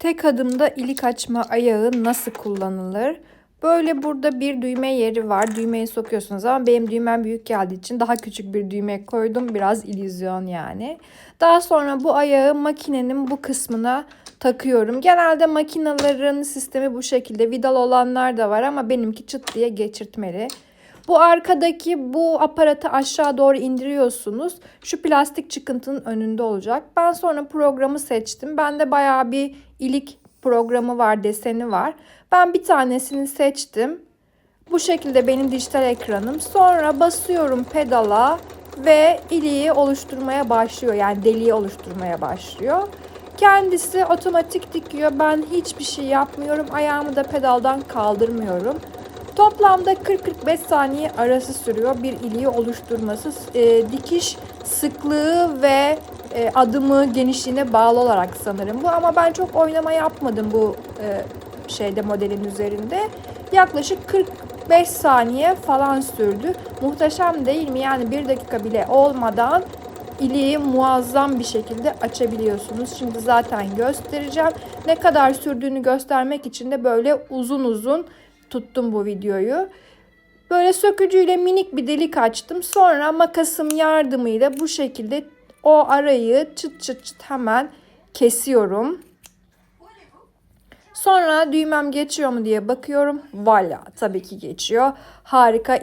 Tek adımda ilik açma ayağı nasıl kullanılır? Böyle burada bir düğme yeri var. Düğmeyi sokuyorsunuz ama benim düğmem büyük geldiği için daha küçük bir düğme koydum. Biraz illüzyon yani. Daha sonra bu ayağı makinenin bu kısmına takıyorum. Genelde makinelerin sistemi bu şekilde. Vidal olanlar da var ama benimki çıt diye geçirtmeli. Bu arkadaki bu aparatı aşağı doğru indiriyorsunuz. Şu plastik çıkıntının önünde olacak. Ben sonra programı seçtim. Bende bayağı bir ilik programı var, deseni var. Ben bir tanesini seçtim. Bu şekilde benim dijital ekranım. Sonra basıyorum pedala ve iliği oluşturmaya başlıyor. Yani deliği oluşturmaya başlıyor. Kendisi otomatik dikiyor. Ben hiçbir şey yapmıyorum. Ayağımı da pedaldan kaldırmıyorum. Toplamda 40-45 saniye arası sürüyor bir iliği oluşturması. E, dikiş sıklığı ve e, adımı genişliğine bağlı olarak sanırım bu. Ama ben çok oynama yapmadım bu e, şeyde modelin üzerinde. Yaklaşık 45 saniye falan sürdü. Muhteşem değil mi? Yani bir dakika bile olmadan iliği muazzam bir şekilde açabiliyorsunuz. Şimdi zaten göstereceğim. Ne kadar sürdüğünü göstermek için de böyle uzun uzun tuttum bu videoyu. Böyle sökücüyle minik bir delik açtım. Sonra makasım yardımıyla bu şekilde o arayı çıt çıt çıt hemen kesiyorum. Sonra düğmem geçiyor mu diye bakıyorum. Valla tabii ki geçiyor. Harika